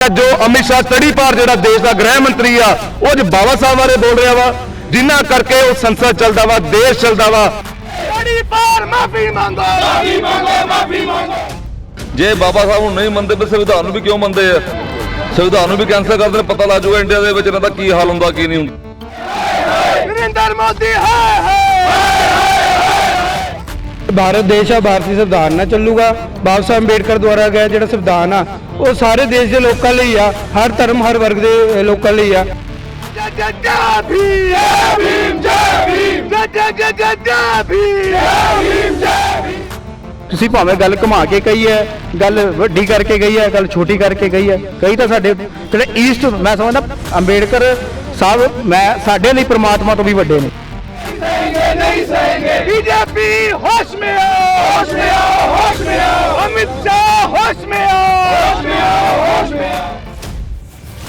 ਜੋ ਅਮਿਤ ਸ਼ਾਹ ਤੜੀ ਪਾਰ ਜਿਹੜਾ ਦੇਸ਼ ਦਾ ਗ੍ਰਹਿ ਮੰਤਰੀ ਆ ਉਹ ਅੱਜ ਬਾਬਾ ਸਾਹਿਬ ਬਾਰੇ ਬੋਲ ਰਿਹਾ ਵਾ ਜਿਨ੍ਹਾਂ ਕਰਕੇ ਉਹ ਸੰਸਦ ਚੱਲਦਾ ਵਾ ਦੇਸ਼ ਚੱਲਦਾ ਵਾ। ਤੜੀ ਪਾਰ ਮਾਫੀ ਮੰਗੋ। ਮਾਫੀ ਮੰਗੋ ਮਾਫੀ ਮੰਗੋ। ਜੇ ਬਾਬਾ ਸਾਹਿਬ ਨੂੰ ਨਹੀਂ ਮੰਨਦੇ ਫਿਰ ਸੰਵਿਧਾਨ ਨੂੰ ਵੀ ਕਿਉਂ ਮੰਨਦੇ ਆ? ਸੰਵਿਧਾਨ ਨੂੰ ਵੀ ਕੈਂਸਲ ਕਰਦੇ ਨੇ ਪਤਾ ਲੱਗ ਜਾਊਗਾ ਇੰਡੀਆ ਦੇ ਵਿੱਚ ਇਹਨਾਂ ਦਾ ਕੀ ਹਾਲ ਹੁੰਦਾ ਕੀ ਨਹੀਂ ਹੁੰਦਾ। ਨਰਿੰਦਰ ਮੋਦੀ ਹਾਏ ਹਾਏ। ਭਾਰਤ ਦੇਸ਼ ਆ ਭਾਰਤੀ ਸੰਵਿਧਾਨ ਨਾਲ ਚੱਲੂਗਾ। ਬਾਬਾ ਸਾਹਿਬ ਅੰਬੇਡਕਰ ਦੁਆਰਾ ਗਿਆ ਜਿਹੜਾ ਸੰਵਿਧਾਨ ਆ ਉਹ ਸਾਰੇ ਦੇਸ਼ ਦੇ ਲੋਕਾਂ ਲਈ ਆ ਹਰ ਧਰਮ ਹਰ ਵਰਗ ਦੇ ਲੋਕਾਂ ਲਈ ਆ। ਤੁਸੀਂ ਭਾਵੇਂ ਗੱਲ ਘੁਮਾ ਕੇ ਕਹੀ ਹੈ ਗੱਲ ਵੱਡੀ ਕਰਕੇ ਗਈ ਹੈ ਗੱਲ ਛੋਟੀ ਕਰਕੇ ਗਈ ਹੈ ਕਈ ਤਾਂ ਸਾਡੇ ਜਿਹੜੇ ਈਸਟ ਮੈਂ ਸਮਝਦਾ ਅੰਬੇਡਕਰ ਸਾਹਿਬ ਮੈਂ ਸਾਡੇ ਲਈ ਪ੍ਰਮਾਤਮਾ ਤੋਂ ਵੀ ਵੱਡੇ ਨੇ। बीजेपी होश में आओ होश में आओ होश में आओ अमित शाह होश में आओ होश में आओ होश में आओ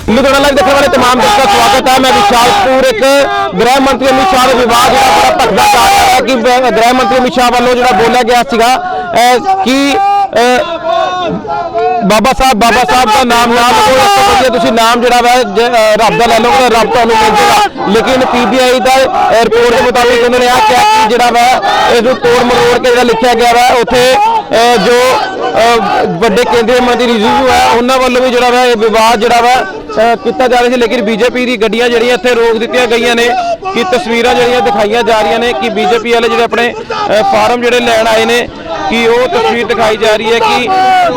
ਲੁਧਿਆਣਾ ਲਾਈਵ ਦੇਖਣ ਵਾਲੇ तमाम ਦਰਸ਼ਕਾਂ ਦਾ ਸਵਾਗਤ ਹੈ ਮੈਂ ਵਿਸ਼ਾਲਪੁਰ ਇੱਕ ਗ੍ਰਹਿ ਮੰਤਰੀ ਅਮਿਤ ਸ਼ਾਹ ਦਾ ਵਿਵਾਦ ਜਿਹੜਾ ਬੜਾ ਭਖਦਾ ਜਾ ਰਿਹਾ ਹੈ ਕਿ ਬ- ਗ੍ਰਹਿ ਮੰਤਰੀ ਅਮਿਤ ਸ਼ਾਹ ਵੱਲੋਂ ਜਿਹੜਾ ਬੋਲਿਆ ਗਿਆ ਸੀਗਾ ਅਹ, ਕਿ ਅਹ, ਬਾਬਾ ਸਾਹਿਬ ਬਾਬਾ ਸਾਹਿਬ ਦਾ ਨਾਮ ਨਾ ਲਵੋ ਇਸ ਤੋਂ ਵਧੀਆ ਤੁਸੀਂ ਨਾਮ ਜਿਹੜਾ ਵਾ ਜ- ਅਹ, ਰੱਬ ਦਾ ਲੈ ਲਓ ਤਾਂ ਰੱਬ ਤੁਹਾਨੂੰ ਮਿਲ ਜਾਏਗਾ ਲੇਕਿਨ ਪੀਬੀਆਈ ਦਾ ਰਿਪੋਰਟ ਦੇ ਮੁਤਾਬਿਕ ਉਹਨਾਂ ਨੇ ਆ ਕਿਹਾ ਕਿ ਜਿਹੜਾ ਵਾ ਇਸ ਨੂੰ ਤੋੜ ਮਰੋੜ ਕੇ ਜਿਹੜਾ ਲਿਖਿਆ ਗਿਆ ਵਾ, ਉੱਥੇ ਜੋ ਵੱਡੇ ਕੇਂਦਰੀ ਮੰਤਰੀ ਰਿਜੂ ਹੈ, ਉਹਨਾਂ ਵੱਲੋਂ ਵੀ ਜਿਹੜਾ ਵਾ, ਇਹ ਵਿਵਾਦ ਜਿਹੜਾ ਵਾ ਕੀਤਾ ਜਾ ਰਿਹਾ ਸੀ, ਲੇਕਿਨ ਬੀਜੇਪੀ ਦੀ ਗੱਡੀਆਂ ਜਿਹੜੀਆਂ ਇੱਥੇ ਰੋਕ ਦਿੱਤੀਆਂ ਗਈਆਂ ਨੇ, ਕਿ ਤਸਵੀਰਾਂ ਜਿਹੜੀਆਂ ਦਿਖਾਈਆਂ ਜਾ ਰਹੀਆਂ ਨੇ ਕਿ ਬੀਜੇਪੀ ਵਾਲੇ ਜਿਹੜੇ ਆਪਣੇ ਫਾਰਮ ਜਿਹੜੇ ਲੈਣ ਆਏ ਨੇ, ਕਿ ਉਹ ਤਸਵੀਰ ਦਿਖਾਈ ਜਾ ਰਹੀ ਹੈ ਕਿ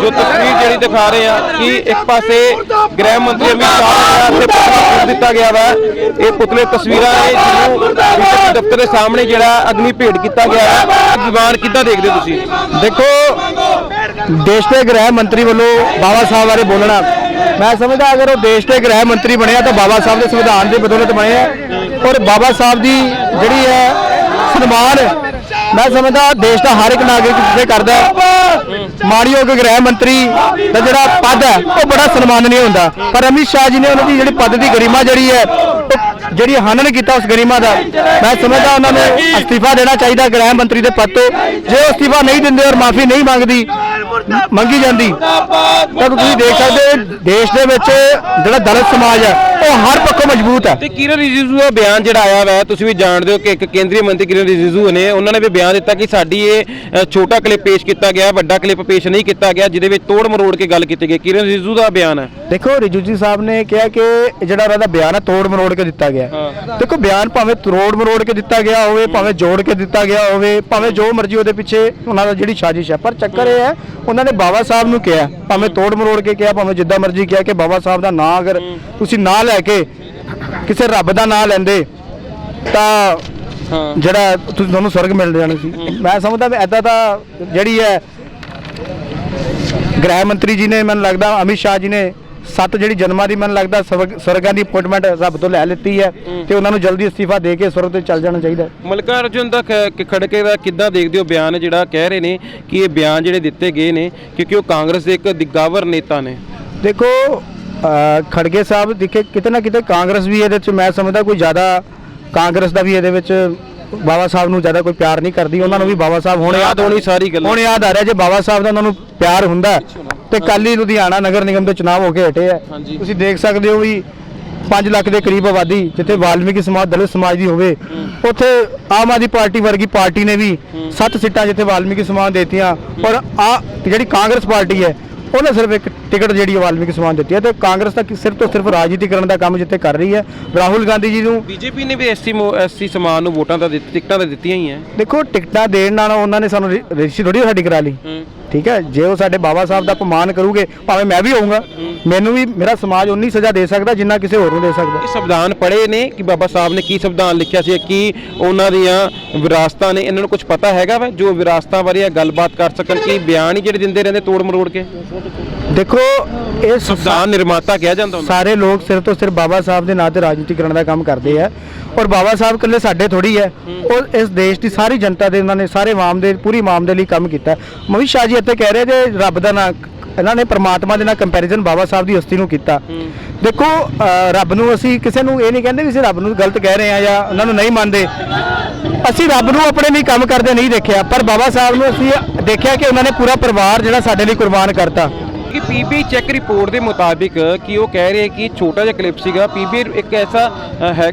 ਜੋ ਤਸਵੀਰ ਜਿਹੜੀ ਦਿਖਾ ਰਹੇ ਆ ਕਿ ਇੱਕ ਪਾਸੇ ਗ੍ਰਹਿ ਮੰਤਰੀ ਅਮਿਤ ਸ਼ਾਹ ਦਾ ਇੱਥੇ ਪੁਤਲਾ ਦਿੱਤਾ ਗਿਆ ਵਾ। ਇਹ ਪੁਤਲੇ ਤਸਵੀਰਾਂ ਨੇ, ਜਿਹਨੂੰ ਦਫ਼ਤਰ ਦੇ ਸਾਹਮਣੇ ਜਿਹੜਾ ਅਗਨੀ ਭੇਟ ਕੀਤਾ ਗਿਆ ਹੈ ਦੀਵਾਨ ਕਿੱਦਾਂ ਦੇਖਦੇ ਹੋ ਤੁਸੀਂ? ਦੇਖੋ ਦੇਸ਼ ਦੇ ਗ੍ਰਹਿ ਮੰਤਰੀ ਵੱਲੋਂ ਬਾਬਾ ਸਾਹਿਬ ਬਾਰੇ ਬੋਲਣਾ। ਮੈਂ ਸਮਝਦਾ ਅਗਰ ਉਹ ਦੇਸ਼ ਦੇ ਗ੍ਰਹਿ ਮੰਤਰੀ ਬਣਿਆ ਤਾਂ ਬਾਬਾ ਸਾਹਿਬ ਦੇ ਸੰਵਿਧਾਨ ਦੀ ਬਦੌਲਤ ਬਣੇ ਆ ਔਰ ਬਾਬਾ ਸਾਹਿਬ ਦੀ ਜਿਹੜੀ ਹੈ ਸਨਮਾਨ, ਮੈਂ ਸਮਝਦਾ ਦੇਸ਼ ਦਾ ਹਰ ਇੱਕ ਨਾਗਰਿਕ ਜਿੱਥੇ ਕਰਦਾ ਮਾਣਯੋਗ ਗ੍ਰਹਿ ਮੰਤਰੀ ਦਾ ਜਿਹੜਾ ਪਦ ਹੈ, ਉਹ ਬੜਾ ਸਨਮਾਨਨੀ ਹੁੰਦਾ। ਪਰ ਅਮਿਤ ਸ਼ਾਹ ਜੀ ਨੇ ਉਹਨਾਂ ਦੀ ਜਿਹੜੀ ਪਦ ਦੀ ਗਰਿਮਾ ਜਿਹੜੀ ਹੈ ਜਿਹੜੀ ਹਨਨ ਕੀਤਾ ਉਸ ਗਰਿਮਾ ਦਾ, ਮੈਂ ਸਮਝਦਾ ਉਹਨਾਂ ਨੂੰ ਅਸਤੀਫਾ ਦੇਣਾ ਚਾਹੀਦਾ ਗ੍ਰਹਿ ਮੰਤਰੀ ਦੇ ਪਦ ਤੋਂ। ਜੇ ਉਹ ਅਸਤੀਫਾ ਨਹੀਂ ਦਿੰਦੇ ਔਰ ਮਾਫੀ ਨਹੀਂ ਮੰਗਦੀ ਮੰਗੀ ਜਾਂਦੀ। ਤਾਂ ਤੁਸੀਂ ਦੇਖ ਸਕਦੇ ਹੋ ਦੇਸ਼ ਦੇ ਵਿੱਚ ਜਿਹੜਾ ਦਲਿਤ ਸਮਾਜ ਹੈ ਉਹ ਹਰ ਪੱਖੋਂ ਮਜ਼ਬੂਤ ਹੈ। ਤੇ ਕਿਰਨ ਰਿਜੀਜੂ ਦਾ ਬਿਆਨ ਜਿਹੜਾ ਆਇਆ ਵਾ ਤੁਸੀਂ ਵੀ ਜਾਣਦੇ ਹੋ ਕਿ ਇੱਕ ਕੇਂਦਰੀ ਮੰਤਰੀ ਕਿਰਨ ਰਿਜੀਜੂ ਨੇ ਉਹਨਾਂ ਨੇ ਵੀ ਬਿਆਨ ਦਿੱਤਾ ਕਿ ਸਾਡੀ ਇਹ ਛੋਟਾ ਕਲਿੱਪ ਪੇਸ਼ ਕੀਤਾ ਗਿਆ ਵੱਡਾ ਕਲਿੱਪ ਪੇਸ਼ ਨਹੀਂ ਕੀਤਾ ਗਿਆ ਜਿਹਦੇ ਵਿੱਚ ਤੋੜ ਮਰੋੜ ਕੇ ਗੱਲ ਕੀਤੀ ਗਈ। ਕਿਰਨ ਰਿਜੀਜੂ ਦਾ ਬਿਆਨ ਹੈ। ਦੇਖੋ ਰਿਜੂ ਜੀ ਸਾਹਿਬ ਨੇ ਕਿਹਾ ਕਿ ਜਿਹੜਾ ਉਹਨਾਂ ਦਾ ਬਿਆਨ ਹੈ ਤੋੜ ਮਰੋੜ ਕੇ ਦਿੱਤਾ ਗਿਆ। ਦੇਖੋ ਬਿਆਨ ਭਾਵੇਂ ਤੋੜ ਮਰੋੜ ਕੇ ਦਿੱਤਾ ਗਿਆ ਹੋਵੇ ਭਾਵੇਂ ਜੋੜ ਕੇ ਦਿੱਤਾ ਗਿਆ ਹੋਵੇ ਭਾਵੇਂ ਜੋ ਮਰਜ਼ੀ ਉਹਦੇ ਪਿੱਛੇ ਉਹਨਾਂ ਦਾ ਜਿਹੜੀ ਸਾਜ਼ਿਸ਼ ਹੈ। ਪਰ ਚੱਕਰ ਇਹ ਹੈ ਉਹਨਾਂ ਨੇ ਬਾਬਾ ਸਾਹਿਬ ਨੂੰ ਕਿਹਾ ਭਾਵੇਂ ਤੋੜ ਮਰੋੜ ਕੇ ਕਿਹਾ ਭਾਵੇਂ ਜਿੱਦਾਂ ਮਰਜ਼ੀ ਕਿਹਾ ਕਿ ਬਾਬਾ ਸਾਹਿਬ ਦਾ ਨਾਂ ਅਗਰ ਤੁਸੀਂ ਨਾਂ ਲੈ ਕੇ ਕਿਸੇ ਰੱਬ ਦਾ ਨਾਂ ਲੈਂਦੇ ਤਾਂ ਜਿਹੜਾ ਤੁਸੀਂ ਤੁਹਾਨੂੰ ਸਵਰਗ ਮਿਲ ਜਾਣਾ ਸੀ। ਮੈਂ ਸਮਝਦਾ ਵੀ ਐਦਾਂ ਤਾਂ ਜਿਹੜੀ ਹੈ ਗ੍ਰਹਿ ਮੰਤਰੀ ਜੀ ਨੇ ਮੈਨੂੰ ਲੱਗਦਾ ਅਮਿਤ ਸ਼ਾਹ ਜੀ ਨੇ ਸੱਤ ਜਿਹੜੀ ਜਨਮਾਂ ਦੀ ਮੈਨੂੰ ਲੱਗਦਾ ਸਵਰਗ- ਸਵਰਗਾਂ ਦੀ ਅਪਾਇੰਟਮੈਂਟ ਰੱਬ ਤੋਂ ਲੈ ਲਿੱਤੀ ਹੈ ਤੇ ਉਹਨਾਂ ਨੂੰ ਜਲਦੀ ਅਸਤੀਫਾ ਦੇ ਕੇ ਸਵਰਗ ਤੇ ਚੱਲ ਜਾਣਾ ਚਾਹੀਦਾ ਹੈ। ਮਲਕਾ ਅਰਜੁਨ ਦਾ ਖ- ਖ- ਖੜਕੇ ਦਾ ਕਿੱਦਾਂ ਦੇਖਦੇ ਹੋ ਬਿਆਨ ਜਿਹੜਾ ਕਹਿ ਰਹੇ ਨੇ ਕਿ ਇਹ ਬਿਆਨ ਜਿਹੜੇ ਦਿੱਤੇ ਗਏ ਨੇ ਕਿਉਂਕਿ ਉਹ ਕਾਂਗਰਸ ਦੇ ਇੱਕ ਦਿਗਾਵਰ ਨੇਤਾ ਨੇ। ਦੇਖੋ ਖੜਗੇ ਸਾਹਿਬ ਦੇਖੇ ਕਿਤੇ ਨਾ ਕਿਤੇ ਕਾਂਗਰਸ ਵੀ ਇਹਦੇ ਵਿੱਚ ਮੈਂ ਸਮਝਦਾ ਕੋਈ ਜ਼ਿਆਦਾ ਕਾਂਗਰਸ ਦਾ ਵੀ ਇਹਦੇ ਵਿੱਚ ਬਾਬਾ ਸਾਹਿਬ ਨੂੰ ਜ਼ਿਆਦਾ ਕੋਈ ਪਿਆਰ ਨਹੀਂ ਕਰਦੀ ਉਹਨਾਂ ਨੂੰ ਵੀ ਬਾਬਾ ਸਾਹਿਬ ਹੁਣ ਯਾਦ ਹੋਣੀ ਸਾਰੀ ਗੱਲਾਂ। ਹੁਣ ਯਾਦ ਆ ਰਿਹਾ ਜੇ ਬਾਬਾ ਸਾਹਿਬ ਦਾ ਉਹਨਾਂ ਨੂੰ ਪਿਆਰ ਹੁੰਦਾ ਤੇ ਕੱਲ ਹੀ ਲੁਧਿਆਣਾ ਨਗਰ ਨਿਗਮ ਦੇ ਚੁਣਾਵ ਹੋ ਕੇ ਹਟੇ ਆ। ਹਾਂਜੀ। ਤੁਸੀਂ ਦੇਖ ਸਕਦੇ ਹੋ ਵੀ 5 ਲੱਖ ਦੇ ਕਰੀਬ ਆਬਾਦੀ ਜਿੱਥੇ ਵਾਲਮੀਕੀ ਸਮਾਜ ਦਲਿਤ ਸਮਾਜ ਦੀ ਹੋਵੇ ਉੱਥੇ ਆਮ ਆਦਮੀ ਪਾਰਟੀ ਵਰਗੀ ਪਾਰਟੀ ਨੇ ਵੀ 7 ਸੀਟਾਂ ਜਿੱਥੇ ਵਾਲਮੀਕੀ ਸਮਾਜ ਦੇਤੀਆਂ। ਔਰ ਆ ਜਿਹੜੀ ਕਾਂਗਰਸ ਪਾਰਟੀ ਹੈ ਉਹਨੇ ਸਿਰਫ ਇੱਕ ਟਿਕਟ ਜਿਹੜੀ ਹੈ ਵਾਲਮੀਕੀ ਸਮਾਜ ਦਿੱਤੀ ਹੈ ਤੇ ਕਾਂਗਰਸ ਤਾਂ ਸਿਰਫ ਤੋਂ ਸਿਰਫ ਰਾਜਨੀਤੀ ਕਰਨ ਦਾ ਕੰਮ ਜਿੱਥੇ ਕਰ ਰਹੀ ਹੈ। ਰਾਹੁਲ ਗਾਂਧੀ ਜੀ ਨੂੰ ਬੀਜੇਪੀ ਨੇ ਵੀ ਐਸਸੀ ਐਸਸੀ ਸਮਾਨ ਨੂੰ ਵੋਟਾਂ ਤਾਂ ਦਿੱਤੀ ਟਿਕਟਾਂ ਤਾਂ ਦਿੱਤੀਆਂ ਹੀ ਆ ਦੇਖੋ ਟਿਕਟਾਂ ਦੇਣ ਨਾਲ ਉਹਨਾਂ ਨੇ ਸਾਨੂੰ ਰਜਿਸਟਰੀ ਥੋੜੀ ਸਾਡੀ ਕਰਾ ਲਈ। ਠੀਕ ਹੈ ਜੇ ਉਹ ਸਾਡੇ ਬਾਬਾ ਸਾਹਿਬ ਦਾ ਅਪਮਾਨ ਕਰੂਗੇ ਭਾਵੇਂ ਮੈਂ ਵੀ ਹੋਊਂਗਾ ਮੈਨੂੰ ਵੀ ਮੇਰਾ ਸਮਾਜ ਉਨੀ ਸਜ਼ਾ ਦੇ ਸਕਦਾ ਜਿੰਨਾ ਕਿਸੇ ਹੋਰ ਨੂੰ ਦੇ ਸਕਦਾ। ਇਹ ਸੰਵਿਧਾਨ ਪੜ੍ਹੇ ਨੇ ਕਿ ਬਾਬਾ ਸਾਹਿਬ ਨੇ ਕੀ ਸੰਵਿਧਾਨ ਲਿਖਿਆ ਸੀ ਕੀ ਉਹਨਾਂ ਦੀਆਂ ਵਿਰਾਸਤਾਂ ਨੇ ਇਹਨਾਂ ਨੂੰ ਕੁਝ ਪਤਾ ਹੈਗਾ ਵਾ ਜੋ ਵਿਰਾਸਤਾਂ ਬਾਰੇ ਗੱਲਬਾਤ ਕਰ ਸਕਣ ਕਿ ਬਿਆਨ ਹੀ ਜਿਹੜੇ ਦਿੰਦੇ ਰਹਿੰਦੇ ਤੋੜ ਮਰੋੜ ਕੇ? ਦੇਖੋ ਇਹ ਸੰਵਿਧਾਨ ਨਿਰਮਾਤਾ ਕਿਹਾ ਜਾਂਦਾ ਉਹਨਾਂ ਸਾਰੇ ਲੋਕ ਸਿਰਫ ਤੋਂ ਸਿਰਫ ਬਾਬਾ ਸਾਹਿਬ ਦੇ ਨਾਂ ਤੇ ਰਾਜਨੀਤੀ ਕਰਨ ਦਾ ਕੰਮ ਕਰਦੇ ਆ। ਔਰ ਬਾਬਾ ਸਾਹਿਬ ਇਕੱਲੇ ਸਾਡੇ ਥੋੜੀ ਹੈ। ਉਹ ਇਸ ਦੇਸ਼ ਦੀ ਸਾਰੀ ਜਨਤਾ ਦੇ ਉਹਨਾਂ ਨੇ ਸਾਰੇ ਆਵਾਮ ਦੇ ਪੂਰੀ ਆਵਾਮ ਦੇ ਲਈ ਕੰਮ ਕੀਤਾ। ਮਵੀ ਸ਼ਾਹ ਜੀ ਇੱਥੇ ਕਹਿ ਰਹੇ ਜੇ ਰੱਬ ਦਾ ਨਾਂ ਇਹਨਾਂ ਨੇ ਪ੍ਰਮਾਤਮਾ ਦੇ ਨਾਲ ਕੰਪੈਰੀਜ਼ਨ ਬਾਬਾ ਸਾਹਿਬ ਦੀ ਹਸਤੀ ਨੂੰ ਕੀਤਾ। ਦੇਖੋ ਰੱਬ ਨੂੰ ਅਸੀਂ ਕਿਸੇ ਨੂੰ ਇਹ ਨਹੀਂ ਕਹਿੰਦੇ ਵੀ ਅਸੀਂ ਰੱਬ ਨੂੰ ਗਲਤ ਕਹਿ ਰਹੇ ਆ ਜਾਂ ਉਹਨਾਂ ਨੂੰ ਨਹੀਂ ਮੰਨਦੇ। ਅਸੀਂ ਰੱਬ ਨੂੰ ਆਪਣੇ ਲਈ ਕੰਮ ਕਰਦੇ ਨਹੀਂ ਦੇਖਿਆ ਪਰ ਬਾਬਾ ਸਾਹਿਬ ਨੂੰ ਅਸੀਂ ਦੇਖਿਆ ਕਿ ਉਹਨਾਂ ਨੇ ਪੂਰਾ ਪਰਿਵਾਰ ਜਿਹੜਾ ਸਾਡੇ ਲਈ ਕੁਰਬਾਨ ਕਰਤਾ। ਕਿਉਂਕਿ ਪੀਬੀ ਚੈੱਕ ਰਿਪੋਰਟ ਦੇ ਮੁਤਾਬਿਕ ਕਿ ਉਹ ਕਹਿ ਰਹੇ ਕਿ ਛੋਟਾ ਜਿਹਾ ਕਲਿੱਪ ਸੀਗਾ। ਪੀਬੀ ਇੱਕ ਐਸਾ ਹੈ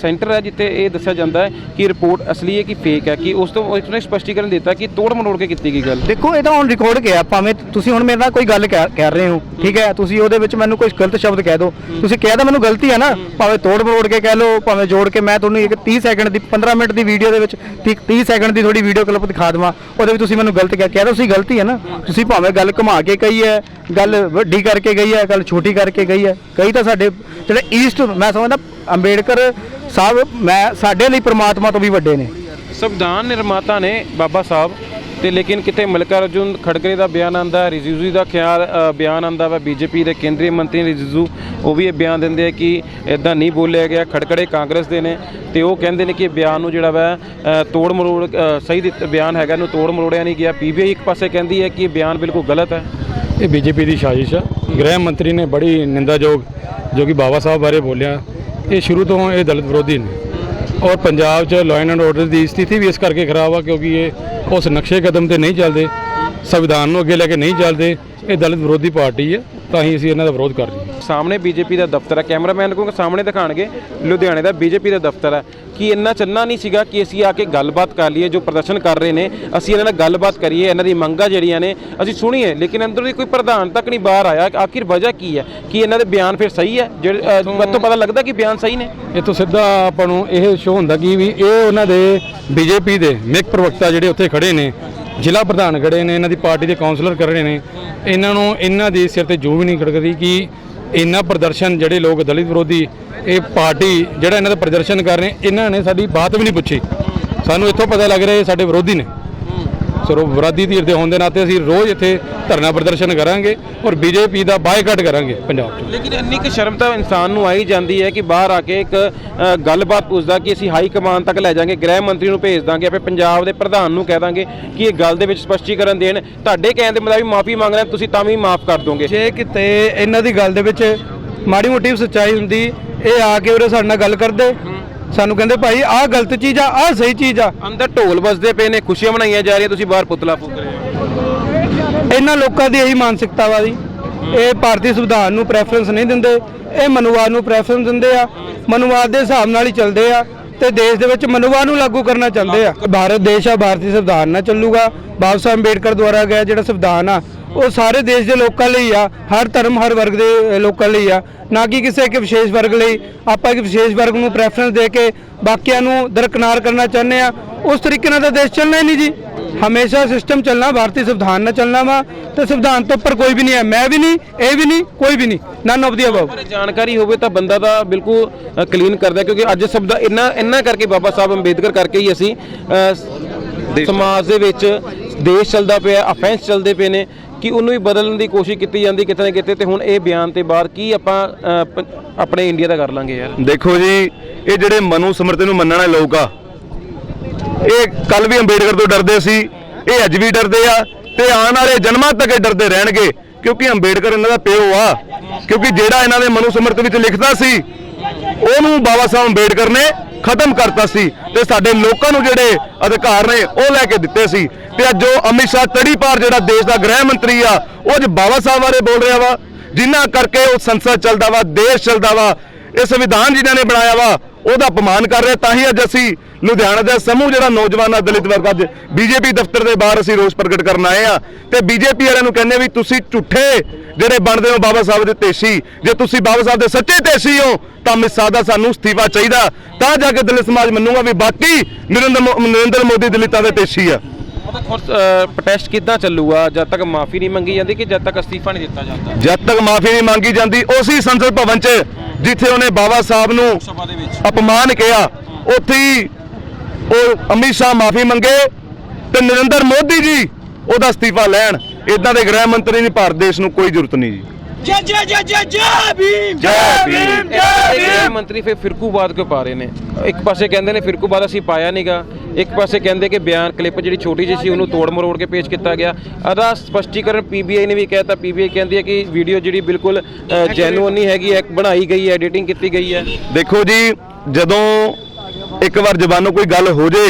ਸੈਂਟਰ ਹੈ ਜਿੱਥੇ ਇਹ ਦੱਸਿਆ ਜਾਂਦਾ ਹੈ ਕਿ ਰਿਪੋਰਟ ਅਸਲੀ ਹੈ ਕਿ ਫੇਕ ਹੈ ਕਿ ਉਸ ਤੋਂ ਉਸਨੇ ਸਪਸ਼ਟੀਕਰਨ ਦਿੱਤਾ ਕਿ ਤੋੜ ਮਰੋੜ ਕੇ ਕੀਤੀ ਗਈ ਗੱਲ। ਦੇਖੋ, ਇਹ ਤਾਂ ਹੁਣ ਰਿਕਾਰਡ ਗਿਆ। ਭਾਵੇਂ ਤੁਸੀਂ ਹੁਣ ਮੇਰੇ ਨਾਲ ਕੋਈ ਗੱਲ ਕਹਿ ਕਹਿ ਰਹੇ ਹੋ, ਠੀਕ ਹੈ? ਤੁਸੀਂ ਉਹਦੇ ਵਿੱਚ ਮੈਨੂੰ ਕੋਈ ਗਲਤ ਸ਼ਬਦ ਕਹਿ ਦਿਓ। ਤੁਸੀਂ ਕਹਿ ਤਾਂ ਮੈਨੂੰ ਗਲਤੀ ਹੈ ਨਾ। ਭਾਵੇਂ ਤੋੜ ਮਰੋੜ ਕੇ ਕਹਿ ਲਓ, ਭਾਵੇਂ ਜੋੜ ਕੇ ਮੈਂ ਤੁਹਾਨੂੰ ਇੱਕ 30 ਸੈਕਿੰਡ ਦੀ 15 ਮਿੰਟ ਦੀ ਵੀਡੀਓ ਦੇ ਵਿੱਚ 30 ਸੈਕਿੰਡ ਦੀ ਥੋੜੀ ਵੀਡੀਓ ਕਲਿੱਪ ਦਿਖਾ ਦੇਵਾਂ। ਉਹਦੇ ਵਿੱਚ ਤੁਸੀਂ ਮੈਨੂੰ ਗਲਤ ਕਹਿ। ਕਹਿ ਦਿਓ ਤੁਸੀਂ ਗਲਤੀ ਹੈ ਨਾ। ਤੁਸੀਂ ਭਾਵੇਂ ਗੱਲ ਘੁਮਾ ਕੇ ਕਹੀ ਹੈ ਗੱਲ ਵੱਡੀ ਕਰਕੇ ਗਈ ਹੈ, ਗੱਲ ਛੋਟੀ ਕਰਕੇ ਗਈ ਹੈ। ਕਈ ਤਾਂ ਸਾਡੇ ਜਿਹੜੇ ਈਸਟ ਮੈਂ ਸਮਝਦਾ ਅੰਬੇਡਕਰ ਸਾਹਿਬ, ਮੈਂ ਸਾਡੇ ਲਈ ਪ੍ਰਮਾਤਮਾ ਤੋਂ ਵੀ ਵੱਡੇ ਨੇ। ਸੰਵਿਧਾਨ ਨਿਰਮਾਤਾ ਨੇ ਬਾਬਾ ਸਾਹਿਬ ਤੇ ਲੇਕਿਨ ਕਿਤੇ ਮਲਕਾ ਅਰਜੁਨ ਖੜਕਰੇ ਦਾ ਬਿਆਨ ਆਂਦਾ ਰਿਜੂਜੂ ਦਾ ਖਿਆਲ ਬਿਆਨ ਆਂਦਾ ਵਾ, ਬੀਜੇਪੀ ਦੇ ਕੇਂਦਰੀ ਮੰਤਰੀ ਰਿਜੂਜੂ, ਉਹ ਵੀ ਇਹ ਬਿਆਨ ਦਿੰਦੇ ਆ ਕਿ ਇਦਾਂ ਨਹੀਂ ਬੋਲਿਆ ਗਿਆ, ਖੜਕੜੇ ਕਾਂਗਰਸ ਦੇ ਨੇ ਤੇ ਉਹ ਕਹਿੰਦੇ ਨੇ ਕਿ ਇਹ ਬਿਆਨ ਨੂੰ ਜਿਹੜਾ ਵਾ ਤੋੜ ਮਰੋੜ ਸਹੀ ਦਿੱਤ- ਬਿਆਨ ਹੈਗਾ, ਇਹਨੂੰ ਤੋੜ ਮਰੋੜਿਆ ਨਹੀਂ ਗਿਆ। ਪੀਬੀਆਈ ਇੱਕ ਪਾਸੇ ਕਹਿੰਦੀ ਹੈ ਕਿ ਇਹ ਬਿਆਨ ਬਿਲਕੁਲ ਗਲਤ ਹੈ। ਇਹ ਬੀਜੇਪੀ ਦੀ ਸਾਜ਼ਿਸ਼ ਆ। ਗ੍ਰਹਿ ਮੰਤਰੀ ਨੇ ਬੜੀ ਨਿੰਦਾਯੋਗ ਜੋ ਕਿ ਬਾਬਾ ਸਾਹਿਬ ਬਾਰੇ ਬੋਲਿਆ। ਇਹ ਸ਼ੁਰੂ ਤੋਂ ਇਹ ਦਲਿਤ ਵਿਰੋਧੀ ਨੇ। ਔਰ ਪੰਜਾਬ 'ਚ ਲਾਅ ਐਂਡ ਆਰਡਰ ਦੀ ਸਥਿਤੀ ਵੀ ਇਸ ਕਰਕੇ ਖਰਾਬ ਆ ਕਿਉਂਕਿ ਇਹ ਉਸ ਨਕਸ਼ੇ ਕਦਮ ਤੇ ਨਹੀਂ ਚੱਲਦੇ। ਸੰਵਿਧਾਨ ਨੂੰ ਅੱਗੇ ਲੈ ਕੇ ਨਹੀਂ ਚੱਲਦੇ। ਇਹ ਦਲਿਤ ਵਿਰੋਧੀ ਪਾਰਟੀ ਹੈ ਤਾਂ ਹੀ ਅਸੀਂ ਇਹਨਾਂ ਦਾ ਵਿਰੋਧ ਕਰ ਰਹੇ ਹਾਂ। ਸਾਹਮਣੇ ਬੀਜੇਪੀ ਦਾ ਦਫ਼ਤਰ ਹੈ। ਕੈਮਰਾਮੈਨ ਕੋਲ ਸਾਹਮਣੇ ਦਿਖਾਣਗੇ। ਲੁਧਿਆਣੇ ਦਾ ਬੀਜੇਪੀ ਦਾ ਦਫ਼ਤਰ ਹੈ। ਕਿ ਇੰਨਾ ਚੰਨਾ ਨਹੀਂ ਸੀਗਾ ਕਿ ਅਸੀਂ ਆ ਕੇ ਗੱਲਬਾਤ ਕਰ ਲਈਏ ਜੋ ਪ੍ਰਦਰਸ਼ਨ ਕਰ ਰਹੇ ਨੇ ਅਸੀਂ ਇਹਨਾਂ ਨਾਲ ਗੱਲਬਾਤ ਕਰੀਏ ਇਹਨਾਂ ਦੀ ਮੰਗਾਂ ਜਿਹੜੀਆਂ ਨੇ ਅਸੀਂ ਸੁਣੀਏ ਲੇਕਿਨ ਅੰਦਰ ਦੀ ਕੋਈ ਪ੍ਰਧਾਨ ਤੱਕ ਨਹੀਂ ਬਾਹਰ ਆਇਆ। ਆਖਿਰ ਵਜ੍ਹਾ ਕੀ ਹੈ? ਕਿ ਇਹਨਾਂ ਦੇ ਬਿਆਨ ਫਿਰ ਸਹੀ ਹੈ? ਜਿਹੜੇ ਮੈਨੂੰ ਪਤਾ ਲੱਗਦਾ ਕਿ ਬਿਆਨ ਸਹੀ ਨੇ? ਇਹ ਤੋਂ ਸਿੱਧਾ ਆਪਾਂ ਨੂੰ ਇਹ ਸ਼ੋਅ ਹੁੰਦਾ ਕਿ ਵੀ ਇਹ ਉਹਨਾਂ ਦੇ ਬੀਜੇਪੀ ਦੇ ਮਿਕ ਪ੍ਰਵਕਤਾ ਜਿਹੜੇ ਉੱਥੇ ਖੜੇ ਨੇ ਜ਼ਿਲ੍ਹਾ ਪ੍ਰਧਾਨ ਖੜੇ ਨੇ ਇਹਨਾਂ ਦੀ ਪਾਰਟੀ ਦੇ ਕਾਉਂਸਲਰ ਕਰ ਰਹੇ ਨੇ ਇਹਨਾਂ ਨੂੰ ਇਹਨਾਂ ਦੇ ਸਿਰ ਤੇ ਜੂ ਵੀ ਨਹੀਂ ਖੜਕਦੀ ਕਿ ਇੰਨਾ ਪ੍ਰਦਰਸ਼ਨ ਜਿਹੜੇ ਲੋਕ ਦਲਿਤ ਵਿਰੋਧੀ ਇਹ ਪਾਰਟੀ ਜਿਹੜਾ ਇਹਨਾਂ ਦਾ ਪ੍ਰਦਰਸ਼ਨ ਕਰ ਰਹੇ, ਇਹਨਾਂ ਨੇ ਸਾਡੀ ਬਾਤ ਵੀ ਨਹੀਂ ਪੁੱਛੀ। ਸਾਨੂੰ ਇੱਥੋਂ ਪਤਾ ਲੱਗ ਰਿਹਾ ਇਹ ਸਾਡੇ ਵਿਰੋਧੀ ਨੇ। ਸੋ ਵਿਰੋਧੀ ਧਿਰ ਦੇ ਹੋਣ ਦੇ ਨਾਤੇ ਅਸੀਂ ਰੋਜ਼ ਇੱਥੇ ਧਰਨਾ ਪ੍ਰਦਰਸ਼ਨ ਕਰਾਂਗੇ ਔਰ ਬੀਜੇਪੀ ਦਾ ਬਾਈਕਾਟ ਕਰਾਂਗੇ ਪੰਜਾਬ 'ਚ ਲੇਕਿਨ ਇੰਨੀ ਕਿ ਸ਼ਰਮ ਤਾਂ ਇਨਸਾਨ ਨੂੰ ਆਈ ਜਾਂਦੀ ਹੈ ਕਿ ਬਾਹਰ ਆ ਕੇ ਇੱਕ ਗੱਲਬਾਤ ਪੁੱਛਦਾ ਕਿ ਅਸੀਂ ਹਾਈ ਕਮਾਨ ਤੱਕ ਲੈ ਜਾਾਂਗੇ ਗ੍ਰਹਿ ਮੰਤਰੀ ਨੂੰ ਭੇਜ ਦਾਂਗੇ ਆਪਣੇ ਪੰਜਾਬ ਦੇ ਪ੍ਰਧਾਨ ਨੂੰ ਕਹਿ ਦਾਂਗੇ ਕਿ ਇਹ ਗੱਲ ਦੇ ਵਿੱਚ ਸਪਸ਼ਟੀਕਰਨ ਦੇਣ। ਤੁਹਾਡੇ ਕਹਿਣ ਦੇ ਮੁਤਾਬਿਕ ਮਾਫੀ ਮੰਗ ਰਹੇ ਹਾਂ, ਤੁਸੀਂ ਤਾਂ ਵੀ ਮਾਫ ਕਰ ਦੋਗੇ। ਜੇ ਕਿਤੇ ਇਹਨਾਂ ਦੀ ਗੱਲ ਦੇ ਵਿੱਚ ਮਾੜੀ ਮੋਟੀ ਸੱਚਾਈ ਹੁੰਦੀ ਇਹ ਆ ਕੇ ਉਰੇ ਸਾਡੇ ਨਾਲ ਗੱਲ ਕਰਦੇ। ਸਾਨੂੰ ਕਹਿੰਦੇ ਭਾਈ ਆਹ ਗਲਤ ਚੀਜ਼ ਆ ਆਹ ਸਹੀ ਚੀਜ਼ ਆ। ਅੰਦਰ ਢੋਲ ਵੱਜਦੇ ਪਏ ਨੇ ਖੁਸ਼ੀਆਂ ਮਨਾਈਆਂ ਜਾ ਰਹੀਆਂ ਤੁਸੀਂ ਬਾਹਰ ਪੁਤਲਾ ਫੂਕ ਰਹੇ ਹੋ। ਇਹਨਾਂ ਲੋਕਾਂ ਦੀ ਇਹੀ ਮਾਨਸਿਕਤਾ ਵਾ ਜੀ। ਇਹ ਭਾਰਤੀ ਸੰਵਿਧਾਨ ਨੂੰ ਪ੍ਰੈਫਰੈਂਸ ਨਹੀਂ ਦਿੰਦੇ ਇਹ ਮਨੁਵਾਦ ਨੂੰ ਪ੍ਰੈਫਰੈਂਸ ਦਿੰਦੇ ਆ ਮਨੁਵਾਦ ਦੇ ਹਿਸਾਬ ਨਾਲ ਹੀ ਚੱਲਦੇ ਆ ਤੇ ਦੇਸ਼ ਦੇ ਵਿੱਚ ਮਨੁਵਾਦ ਨੂੰ ਲਾਗੂ ਕਰਨਾ ਚਾਹੁੰਦੇ ਆ। ਭਾਰਤ ਦੇਸ਼ ਆ ਭਾਰਤੀ ਸੰਵਿਧਾਨ ਨਾਲ ਚੱਲੂਗਾ। ਬਾਬਾ ਸਾਹਿਬ ਅੰਬੇਡਕਰ ਦੁਆਰਾ ਗਿਆ ਜਿਹੜਾ ਸੰਵਿਧਾਨ ਆ ਉਹ ਸਾਰੇ ਦੇਸ਼ ਦੇ ਲੋਕਾਂ ਲਈ ਆ ਹਰ ਧਰਮ ਹਰ ਵਰਗ ਦੇ ਲੋਕਾਂ ਲਈ ਆ। ਨਾ ਕਿ ਕਿਸੇ ਇੱਕ ਵਿਸ਼ੇਸ਼ ਵਰਗ ਲਈ। ਆਪਾਂ ਇੱਕ ਵਿਸ਼ੇਸ਼ ਵਰਗ ਨੂੰ ਪ੍ਰੈਫਰੈਂਸ ਦੇ ਕੇ ਬਾਕੀਆਂ ਨੂੰ ਦਰਕਨਾਰ ਕਰਨਾ ਚਾਹੁੰਦੇ ਆ। ਉਸ ਤਰੀਕੇ ਨਾਲ ਤਾਂ ਦੇਸ਼ ਚੱਲਣਾ ਹੀ ਨਹੀਂ ਜੀ। ਹਮੇਸ਼ਾ ਸਿਸਟਮ ਚੱਲਣਾ ਭਾਰਤੀ ਸੰਵਿਧਾਨ ਨਾਲ ਚੱਲਣਾ ਵਾ। ਤੇ ਸੰਵਿਧਾਨ ਤੋਂ ਉੱਪਰ ਕੋਈ ਵੀ ਨਹੀਂ ਹੈ। ਮੈਂ ਵੀ ਨਹੀਂ ਇਹ ਵੀ ਨਹੀਂ ਕੋਈ ਵੀ ਨਹੀਂ। ਨਨ ਆਫ ਦੀ ਅਬਵ ਜਾਣਕਾਰੀ ਹੋਵੇ ਤਾਂ ਬੰਦਾ ਤਾਂ ਬਿਲਕੁਲ ਕਲੀਨ ਕਰਦਾ ਕਿਉਂਕਿ ਅੱਜ ਸਭ ਦਾ ਇੰਨਾ ਇੰਨਾ ਕਰਕੇ ਬਾਬਾ ਸਾਹਿਬ ਅੰਬੇਦਕਰ ਕਰਕੇ ਹੀ ਅਸੀਂ ਸਮਾਜ ਦੇ ਵਿੱਚ ਦੇਸ਼ ਚੱਲਦਾ ਪਿਆ ਅਫੈਂਸ ਚੱਲਦੇ ਪਏ ਨੇ। ਕਿ ਉਹਨੂੰ ਵੀ ਬਦਲਣ ਦੀ ਕੋਸ਼ਿਸ਼ ਕੀਤੀ ਜਾਂਦੀ ਕਿਤੇ ਨਾ ਕਿਤੇ ਤੇ ਹੁਣ ਇਹ ਬਿਆਨ ਤੇ ਬਾਅਦ ਕੀ ਆਪਾਂ ਆਪਣੇ ਇੰਡੀਆ ਦਾ ਕਰ ਲਾਂਗੇ ਯਾਰ। ਦੇਖੋ ਜੀ, ਇਹ ਜਿਹੜੇ ਮਨੂ ਸਮਰਤੀ ਨੂੰ ਮੰਨਣ ਵਾਲੇ ਲੋਕ ਆ, ਇਹ ਕੱਲ ਵੀ ਅੰਬੇਡਕਰ ਤੋਂ ਡਰਦੇ ਸੀ, ਇਹ ਅੱਜ ਵੀ ਡਰਦੇ ਆ ਤੇ ਆਉਣ ਵਾਲੇ ਜਨਮਾਂ ਤੱਕ ਇਹ ਡਰਦੇ ਰਹਿਣਗੇ ਕਿਉਂਕਿ ਅੰਬੇਡਕਰ ਇਹਨਾਂ ਦਾ ਪਿਓ ਆ, ਕਿਉਂਕਿ ਜਿਹੜਾ ਇਹਨਾਂ ਦੇ ਮਨੂ ਸਮਰਤੀ ਵਿੱਚ ਲਿਖਦਾ ਸੀ, ਉਹਨੂੰ ਬਾਬਾ ਸਾਹਿਬ ਅੰਬੇਡਕਰ ਨੇ ਖਤਮ ਕਰਤਾ ਸੀ ਤੇ ਸਾਡੇ ਲੋਕਾਂ ਨੂੰ ਜਿਹੜੇ ਅਧਿਕਾਰ ਨੇ ਉਹ ਲੈ ਕੇ ਦਿੱਤੇ ਸੀ। ਤੇ ਅੱਜ ਜੋ ਅਮਿਤ ਸ਼ਾਹ ਤੜੀ ਪਾਰ ਜਿਹੜਾ ਦੇਸ਼ ਦਾ ਗ੍ਰਹਿ ਮੰਤਰੀ ਆ, ਉਹ ਅੱਜ ਬਾਬਾ ਸਾਹਿਬ ਬਾਰੇ ਬੋਲ ਰਿਹਾ ਵਾ ਜਿਨ੍ਹਾਂ ਕਰਕੇ ਉਹ ਸੰਸਦ ਚੱਲਦਾ ਵਾ, ਦੇਸ਼ ਚੱਲਦਾ ਵਾ, ਇਹ ਸੰਵਿਧਾਨ ਜਿਨ੍ਹਾਂ ਨੇ ਬਣਾਇਆ ਵਾ, ਉਹਦਾ ਅਪਮਾਨ ਕਰ ਰਿਹਾ। ਤਾਂ ਹੀ ਅੱਜ ਅਸੀਂ ਲੁਧਿਆਣਾ ਦਾ ਸਮੂਹ ਜਿਹੜਾ ਨੌਜਵਾਨਾਂ ਦਲਿਤ ਵਰਗ ਅੱਜ ਬੀਜੇਪੀ ਦਫ਼ਤਰ ਦੇ ਬਾਹਰ ਅਸੀਂ ਰੋਸ ਪ੍ਰਗਟ ਕਰਨ ਆਏ ਆ। ਤੇ ਬੀਜੇਪੀ ਵਾਲਿਆਂ ਨੂੰ ਕਹਿੰਦੇ ਵੀ ਤੁਸੀਂ ਝੂਠੇ ਜਿਹੜੇ ਬਣਦੇ ਹੋ ਬਾਬਾ ਸਾਹਿਬ ਦੇ ਤੇਸ਼ੀ ਜੇ ਤੁਸੀਂ ਬਾਬਾ ਸਾਹਿਬ ਦੇ ਸੱਚੇ ਤੇਸ਼ੀ ਹੋ ਤਾਂ ਸ਼ਾਹ ਦਾ ਸਾਨੂੰ ਅਸਤੀਫਾ ਚਾਹੀਦਾ। ਤਾਂ ਜਾ ਕੇ ਦਲਿਤ ਸਮਾਜ ਮੰਨੂਗਾ ਵੀ ਬਾਕੀ ਨਰਿੰਦਰ ਨਰਿੰਦਰ ਮੋਦੀ ਦਲਿਤਾਂ ਦੇ ਤੇਸ਼ੀ ਆ। ਪ੍ਰੋਟੈਸਟ ਕਿੱਦਾਂ ਚੱਲੂਗਾ? ਜਦ ਤੱਕ ਮਾਫੀ ਨਹੀਂ ਮੰਗੀ ਜਾਂਦੀ ਕਿ ਜਦ ਤੱਕ ਅਸਤੀਫਾ ਨਹੀਂ ਦਿੱਤਾ ਜਾਂਦਾ? ਜਦ ਤੱਕ ਮਾਫੀ ਨਹੀਂ ਮੰਗੀ ਜਾਂਦੀ ਉਸੇ ਸੰਸਦ ਭਵਨ 'ਚ ਜਿੱਥੇ ਉਹਨੇ ਬਾਬਾ ਸਾਹਿਬ ਨੂੰ ਅਪਮਾਨ ਕਿਹਾ ਉੱਥੇ ਹੀ ਉਹ ਅਮਿਤ ਸ਼ਾਹ ਮਾਫੀ ਮੰਗੇ ਤੇ ਨਰਿੰਦਰ ਮੋਦੀ ਜੀ ਉਹਦਾ ਅਸਤੀਫਾ ਲੈਣ। ਇਦਾਂ ਦੇ ਗ੍ਰਹਿ ਮੰਤਰੀ ਦੀ ਭਾਰਤ ਦੇਸ਼ ਨੂੰ ਕੋਈ ਜ਼ਰੂਰਤ ਨਹੀਂ ਜੀ। ਜੈ ਜੈ ਜੈ ਜੈ ਜੈ ਭੀਮ ਜੈ ਭੀਮ ਗ੍ਰਹਿ ਮੰਤਰੀ ਫਿਰ ਫਿਰਕੂਬਾਦ ਕਿਉਂ ਪਾ ਰਹੇ ਨੇ? ਇੱਕ ਪਾਸੇ ਕਹਿੰਦੇ ਨੇ ਫਿਰਕੂਬਾਦ ਅਸੀਂ ਪਾਇਆ ਨਹੀਂਗਾ ਇੱਕ ਪਾਸੇ ਕਹਿੰਦੇ ਕਿ ਬਿਆਨ ਕਲਿੱਪ ਜਿਹੜੀ ਛੋਟੀ ਜਿਹੀ ਸੀ ਉਹਨੂੰ ਤੋੜ ਮਰੋੜ ਕੇ ਪੇਸ਼ ਕੀਤਾ ਗਿਆ। ਅਦਾ ਸਪਸ਼ਟੀਕਰਨ ਪੀਬੀਆਈ ਨੇ ਵੀ ਕਹਿਤਾ ਪੀਬੀਆਈ ਕਹਿੰਦੀ ਹੈ ਕਿ ਵੀਡੀਓ ਜਿਹੜੀ ਬਿਲਕੁਲ ਜੈਨੂਅਨ ਨਹੀਂ ਹੈਗੀ ਹੈ ਬਣਾਈ ਗਈ ਹੈ ਐਡੀਟਿੰਗ ਕੀਤੀ ਗਈ ਹੈ। ਦੇਖੋ ਜੀ ਜਦੋਂ ਇੱਕ ਵਾਰ ਜ਼ਬਾਨੋਂ ਕੋਈ ਗੱਲ ਹੋ ਜੇ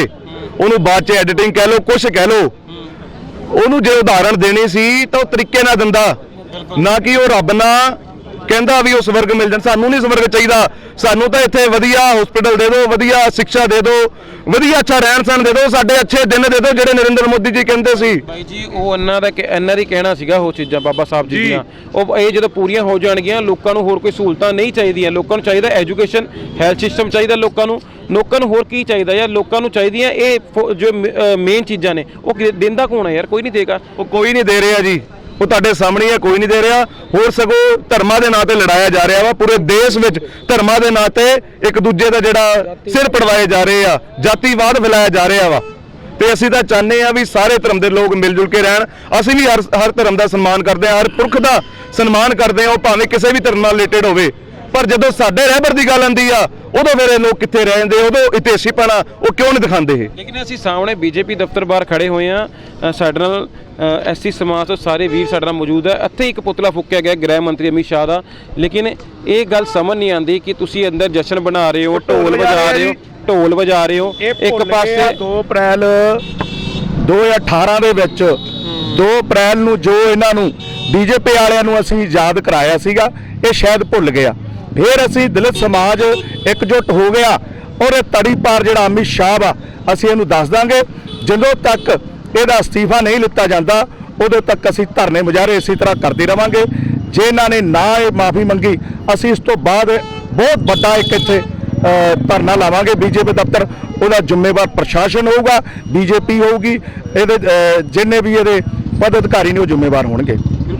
ਉਹਨੂੰ ਬਾਅਦ ਚ ਐਡੀਟਿੰਗ ਕਹਿ ਲਓ ਕੁਝ ਕਹਿ ਲਓ ਉਹਨੂੰ ਜੇ ਉਦਾਹਰਣ ਦੇਣੀ ਸੀ ਤਾਂ ਉਹ ਤਰੀਕੇ ਨਾਲ ਦਿੰਦਾ। ਨਾ ਕਿ ਉਹ ਰੱਬ ਨਾ ਕਹਿੰਦਾ ਵੀ ਉਹ ਸਵਰਗ ਮਿਲ ਜਾਣ। ਸਾਨੂੰ ਨਹੀਂ ਸਵਰਗ ਚਾਹੀਦਾ। ਸਾਨੂੰ ਤਾਂ ਇੱਥੇ ਵਧੀਆ ਹਸਪੀਟਲ ਦੇ ਦਿਓ ਵਧੀਆ ਸਿੱਖਿਆ ਦੇ ਦਿਓ ਵਧੀਆ ਅੱਛਾ ਰਹਿਣ ਸਹਿਣ ਦੇ ਦਿਓ ਸਾਡੇ ਅੱਛੇ ਦਿਨ ਦੇ ਦਿਓ ਜਿਹੜੇ ਨਰਿੰਦਰ ਮੋਦੀ ਜੀ ਕਹਿੰਦੇ ਸੀ। ਭਾਈ ਜੀ ਉਹ ਇਹਨਾਂ ਦਾ ਕਿ- ਇਹਨਾਂ ਦੀ ਕਹਿਣਾ ਸੀਗਾ ਉਹ ਚੀਜ਼ਾਂ ਬਾਬਾ ਸਾਹਿਬ ਜੀ ਜੀ। ਦੀਆਂ। ਉਹ ਇਹ ਜਦੋਂ ਪੂਰੀਆਂ ਹੋ ਜਾਣਗੀਆਂ ਲੋਕਾਂ ਨੂੰ ਹੋਰ ਕੋਈ ਸਹੂਲਤਾਂ ਨਹੀਂ ਚਾਹੀਦੀਆਂ। ਲੋਕਾਂ ਨੂੰ ਚਾਹੀਦਾ ਐਜੂਕੇਸ਼ਨ ਹੈਲਥ ਸਿਸਟਮ ਚਾਹੀਦਾ ਲੋਕਾਂ ਨੂੰ। ਲੋਕਾਂ ਨੂੰ ਹੋਰ ਕੀ ਚਾਹੀਦਾ ਯਾਰ? ਲੋਕਾਂ ਨੂੰ ਚਾਹੀਦੀਆਂ ਇਹ ਫੋ- ਜੋ ਮੇਨ ਚੀਜ਼ਾਂ ਨੇ। ਉਹ ਕਿ- ਦਿੰਦਾ ਕੌਣ ਹੈ ਯਾਰ? ਕੋਈ ਨਹੀਂ ਦੇਗਾ। ਉਹ ਕੋਈ ਨਹੀਂ ਦੇ ਰਿਹਾ ਜੀ। ਉਹ ਤੁਹਾਡੇ ਸਾਹਮਣੇ ਹੈ ਕੋਈ ਨਹੀਂ ਦੇ ਰਿਹਾ। ਹੋਰ ਸਗੋਂ ਧਰਮਾਂ ਦੇ ਨਾਂ ਤੇ ਲੜਾਇਆ ਜਾ ਰਿਹਾ ਵਾ। ਪੂਰੇ ਦੇਸ਼ ਵਿੱਚ ਧਰਮਾਂ ਦੇ ਨਾਂ ਤੇ ਇੱਕ ਦੂਜੇ ਦਾ ਜਿਹੜਾ ਸਿਰ ਪੜਵਾਏ ਜਾ ਰਹੇ ਆ, ਜਾਤੀਵਾਦ ਫੈਲਾਇਆ ਜਾ ਰਿਹਾ ਵਾ। ਤੇ ਅਸੀਂ ਤਾਂ ਚਾਹੁੰਦੇ ਆ ਵੀ ਸਾਰੇ ਧਰਮ ਦੇ ਲੋਕ ਮਿਲ ਜੁਲ ਕੇ ਰਹਿਣ। ਅਸੀਂ ਵੀ ਹਰ ਹਰ ਧਰਮ ਦਾ ਸਨਮਾਨ ਕਰਦੇ ਆ ਹਰ ਪੁਰਖ ਦਾ ਸਨਮਾਨ ਕਰਦੇ ਆ ਉਹ ਭਾਵੇਂ ਕਿਸੇ ਵੀ ਧਰਮ ਨਾਲ ਰਿਲੇਟਡ ਹੋਵੇ। ਪਰ ਜਦੋਂ ਸਾਡੇ ਰਹਿਬਰ ਦੀ ਗੱਲ ਆਉਂਦੀ ਆ ਉਦੋਂ ਫਿਰ ਇਹ ਲੋਕ ਕਿੱਥੇ ਰਹਿ ਜਾਂਦੇ? ਉਦੋਂ ਇਤਿਹਾਸੀਪਣਾ ਉਹ ਕਿਉਂ ਨਹੀਂ ਦਿਖਾਉਂਦੇ ਇਹ? ਲੇਕਿਨ ਅਸੀਂ ਸਾਹਮਣੇ ਬੀਜੇਪੀ ਦਫ਼ਤਰ ਬਾਹਰ ਖੜੇ ਹੋਏ ਆ ਸਾਡੇ ਨਾਲ ਐਸਸੀ ਸਮਾਜ ਤੋਂ ਸਾਰੇ ਵੀਰ ਸਾਡੇ ਨਾਲ ਮੌਜੂਦ ਹੈ। ਇੱਥੇ ਇੱਕ ਪੁਤਲਾ ਫੂਕਿਆ ਗਿਆ ਗ੍ਰਹਿ ਮੰਤਰੀ ਅਮਿਤ ਸ਼ਾਹ ਦਾ। ਲੇਕਿਨ ਇਹ ਗੱਲ ਸਮਝ ਨਹੀਂ ਆਉਂਦੀ ਕਿ ਤੁਸੀਂ ਅੰਦਰ ਜਸ਼ਨ ਬਣਾ ਰਹੇ ਹੋ ਢੋਲ ਵਜਾ ਰਹੇ ਹੋ ਢੋਲ ਵਜਾ ਰਹੇ ਹੋ। ਇੱਕ ਪਾਸੇ 2 ਅਪ੍ਰੈਲ। 2018 ਦੇ ਵਿੱਚ 2 ਅਪ੍ਰੈਲ ਨੂੰ ਜੋ ਇਹਨਾਂ ਨੂੰ ਬੀਜੇਪੀ ਵਾਲਿਆਂ ਨੂੰ ਅਸੀਂ ਯਾਦ ਕਰਾਇਆ ਸੀਗਾ ਇਹ ਸ਼ਾਇਦ ਭੁੱਲ ਗਿਆ। ਫਿਰ ਅਸੀਂ ਦਲਿਤ ਸਮਾਜ ਇਕਜੁੱਟ ਹੋ ਗਿਆ ਔਰ ਇਹ ਤੜੀ ਪਾਰ ਜਿਹੜਾ ਅਮਿਤ ਸ਼ਾਹ ਵਾ, ਅਸੀਂ ਇਹਨੂੰ ਦੱਸ ਦਾਂਗੇ। ਜਦੋਂ ਤੱਕ ਇਹਦਾ ਅਸਤੀਫਾ ਨਹੀਂ ਲਿੱਤਾ ਜਾਂਦਾ, ਉਦੋਂ ਤੱਕ ਅਸੀਂ ਧਰਨੇ ਮੁਜ਼ਾਹਰੇ ਇਸੇ ਤਰ੍ਹਾਂ ਕਰਦੇ ਰਵਾਂਗੇ। ਜੇ ਇਹਨਾਂ ਨੇ ਨਾ ਇਹ ਮਾਫੀ ਮੰਗੀ, ਅਸੀਂ ਇਸ ਤੋਂ ਬਾਅਦ ਬਹੁਤ ਵੱਡਾ ਇੱਕ ਇੱਥੇ ਧਰਨਾ ਲਾਵਾਂਗੇ ਬੀਜੇਪੀ ਦਫ਼ਤਰ। ਉਹਦਾ ਜ਼ਿੰਮੇਵਾਰ ਪ੍ਰਸ਼ਾਸਨ ਹੋਊਗਾ, ਬੀਜੇਪੀ ਹੋਊਗੀ। ਇਹਦੇ ਜਿੰਨੇ ਵੀ ਇਹਦੇ ਪਦ ਅਧਿਕਾਰੀ ਨੇ ਉਹ ਜ਼ਿੰਮੇਵਾਰ ਹੋਣਗੇ।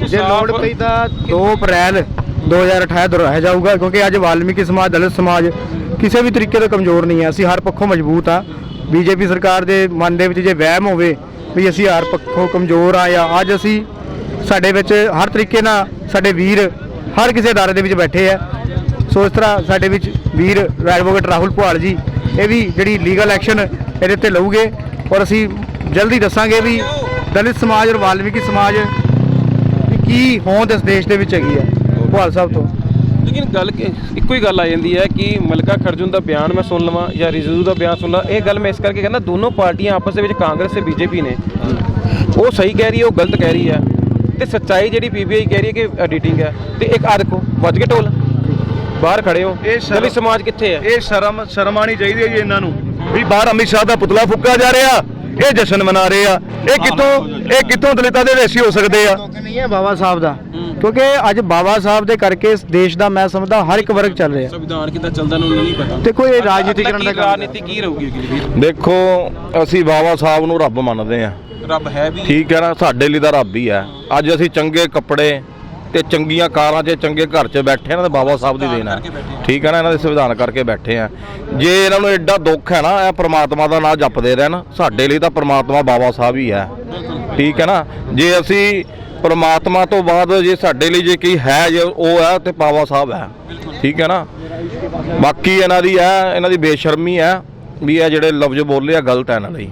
ਜੇ ਲੋੜ ਪਈ ਤਾਂ 2 ਅਪ੍ਰੈਲ 2028 ਦੁਹਰਾਇਆ ਜਾਊਗਾ, ਕਿਉਂਕਿ ਅੱਜ ਵਾਲਮੀਕੀ ਸਮਾਜ, ਦਲਿਤ ਸਮਾਜ ਕਿਸੇ ਵੀ ਤਰੀਕੇ ਤੋਂ ਕਮਜ਼ੋਰ ਨਹੀਂ ਹੈ। ਅਸੀਂ ਹਰ ਪੱਖੋਂ ਮਜ਼ਬੂਤ ਆ ਬੀਜੇਪੀ ਸਰਕਾਰ ਦੇ ਮਨ ਦੇ ਵਿੱਚ ਜੇ ਵਹਿਮ ਹੋਵੇ ਵੀ ਅਸੀਂ ਹਰ ਪੱਖੋਂ ਕਮਜ਼ੋਰ ਆ ਜਾਂ ਅੱਜ ਅਸੀਂ ਸਾਡੇ ਵਿੱਚ ਹਰ ਤਰੀਕੇ ਨਾਲ ਸਾਡੇ ਵੀਰ ਹਰ ਕਿਸੇ ਅਦਾਰੇ ਦੇ ਵਿੱਚ ਬੈਠੇ ਆ। ਸੋ ਇਸ ਤਰ੍ਹਾਂ ਸਾਡੇ ਵਿੱਚ ਵੀਰ ਐਡਵੋਕੇਟ ਰਾਹੁਲ ਪੁਹਾਲ ਜੀ, ਇਹ ਵੀ ਜਿਹੜੀ ਲੀਗਲ ਐਕਸ਼ਨ ਇਹਦੇ ਤੇ ਲਊਗੇ ਔਰ ਅਸੀਂ ਜਲਦੀ ਦੱਸਾਂਗੇ ਵੀ ਦਲਿਤ ਸਮਾਜ ਔਰ ਵਾਲਮੀਕੀ ਸਮਾਜ ਕੀ ਹੋਂਦ ਇਸ ਦੇਸ਼ ਦੇ ਵਿੱਚ ਹੈਗੀ ਹੈ। ਪੁਹਾਲ ਸਾਹਿਬ ਤੋਂ। ਲੇਕਿਨ ਗੱਲ ਕਿ- ਇੱਕੋ ਹੀ ਗੱਲ ਆ ਜਾਂਦੀ ਹੈ ਕਿ ਮਲਕਾ ਖਰਜੁਨ ਦਾ ਬਿਆਨ ਮੈਂ ਸੁਣ ਲਵਾਂ ਜਾਂ ਰਿਜ਼ੂ ਦਾ ਬਿਆਨ ਸੁਣ ਲਾਂ। ਇਹ ਗੱਲ ਮੈਂ ਇਸ ਕਰਕੇ ਕਹਿੰਦਾ ਦੋਨੋਂ ਪਾਰਟੀਆਂ ਆਪਸ ਦੇ ਵਿੱਚ ਕਾਂਗਰਸ ਤੇ ਬੀਜੇਪੀ ਨੇ। ਉਹ ਸਹੀ ਕਹਿ ਰਹੀ ਹੈ ਉਹ ਗਲਤ ਕਹਿ ਰਹੀ ਹੈ। ਤੇ ਸੱਚਾਈ ਜਿਹੜੀ ਪੀਬੀਆਈ ਕਹਿ ਰਹੀ ਹੈ ਕਿ ਐਡੀਟਿੰਗ ਹੈ। ਤੇ ਇੱਕ ਆ ਦੇਖੋ ਵੱਜ ਕੇ ਢੋਲ। ਬਾਹਰ ਖੜੇ ਹੋ। ਇਹ ਦਲਿਤ ਸਮਾਜ ਕਿੱਥੇ ਹੈ? ਇਹ ਸ਼ਰਮ ਸ਼ਰਮ ਆਣੀ ਚਾਹੀਦੀ ਹੈ ਜੀ ਇਹਨਾਂ ਨੂੰ। ਵੀ ਬਾਹਰ ਅਮਿਤ ਸ਼ਾਹ ਦਾ ਪੁਤਲਾ ਫੁੱਕਾ ਜਾ ਰਿਹਾ। ਇਹ ਜਸ਼ਨ ਮਨਾ ਰਹੇ ਆ। ਇਹ ਕਿੱਥੋਂ ਇਹ ਕਿੱਥੋਂ ਦਲਿਤਾਂ ਦੇ ਰੇਸੀ ਹੋ ਸਕਦੇ ਆ? ਨਹੀਂ ਹੈ ਬਾਬਾ ਸਾਹਿਬ ਦਾ। ਕਿਉਂਕਿ ਅੱਜ ਬਾਬਾ ਸਾਹਿਬ ਦੇ ਕਰਕੇ ਇਸ ਦੇਸ਼ ਦਾ ਮੈਂ ਸਮਝਦਾ ਹਰ ਇੱਕ ਵਰਗ ਚੱਲ ਰਿਹਾ। ਸੰਵਿਧਾਨ ਕਿੱਦਾਂ ਚੱਲਦਾ ਨੂੰ ਨਹੀਂ ਪਤਾ। ਦੇਖੋ ਇਹ ਰਾਜਨੀਤੀਕਰਨ ਦਾ ਕੰਮ। ਰਾਜਨੀਤੀ ਕੀ ਰਹੂਗੀ ਅਗਲੀ ਵੀਰ? ਦੇਖੋ ਅਸੀਂ ਬਾਬਾ ਸਾਹਿਬ ਨੂੰ ਰੱਬ ਮੰਨਦੇ ਆ ਰੱਬ ਹੈ ਵੀ। ਠੀਕ ਹੈ ਨਾ ਸਾਡੇ ਲਈ ਤਾਂ ਰੱਬ ਹੀ ਹੈ। ਅੱਜ ਅਸੀਂ ਚੰਗੇ ਕੱਪੜੇ ਤੇ ਚੰਗੀਆਂ ਕਾਰਾਂ 'ਚ ਚੰਗੇ ਘਰ 'ਚ ਬੈਠੇ ਆ ਨਾ ਤਾਂ ਬਾਬਾ ਸਾਹਿਬ ਦੀ ਦੇਣ ਹੈ। ਠੀਕ ਹੈ ਨਾ ਇਹਨਾਂ ਦੇ ਸੰਵਿਧਾਨ ਕਰਕੇ ਬੈਠੇ ਆ ਜੇ ਇਹਨਾਂ ਨੂੰ ਐਡਾ ਦੁੱਖ ਹੈ ਨਾ ਇਹ ਪ੍ਰਮਾਤਮਾ ਦਾ ਨਾਮ ਜਪਦੇ ਰਹਿਣ ਸਾਡੇ ਲਈ ਤਾਂ ਪ੍ਰਮਾਤਮਾ ਬਾਬਾ ਸਾਹਿਬ ਹੀ ਹੈ। ਠੀਕ ਹੈ ਨਾ ਜੇ ਅਸੀਂ ਪ੍ਰਮਾਤਮਾ ਤੋਂ ਬਾਅਦ ਜੇ ਸਾਡੇ ਲਈ ਜੇ ਕੀ ਹੈ ਜੇ ਉਹ ਹੈ ਤੇ ਬਾਬਾ ਸਾਹਿਬ ਹੈ। ਠੀਕ ਹੈ ਨਾ? ਬਾਕੀ ਇਹਨਾਂ ਦੀ ਹੈ ਇਹਨਾਂ ਦੀ ਬੇਸ਼ਰਮੀ ਹੈ ਵੀ ਇਹ ਜਿਹੜੇ ਲਫ਼ਜ਼ ਬੋਲੇ ਆ ਗਲਤ ਹੈ ਇਹਨਾਂ ਲਈ।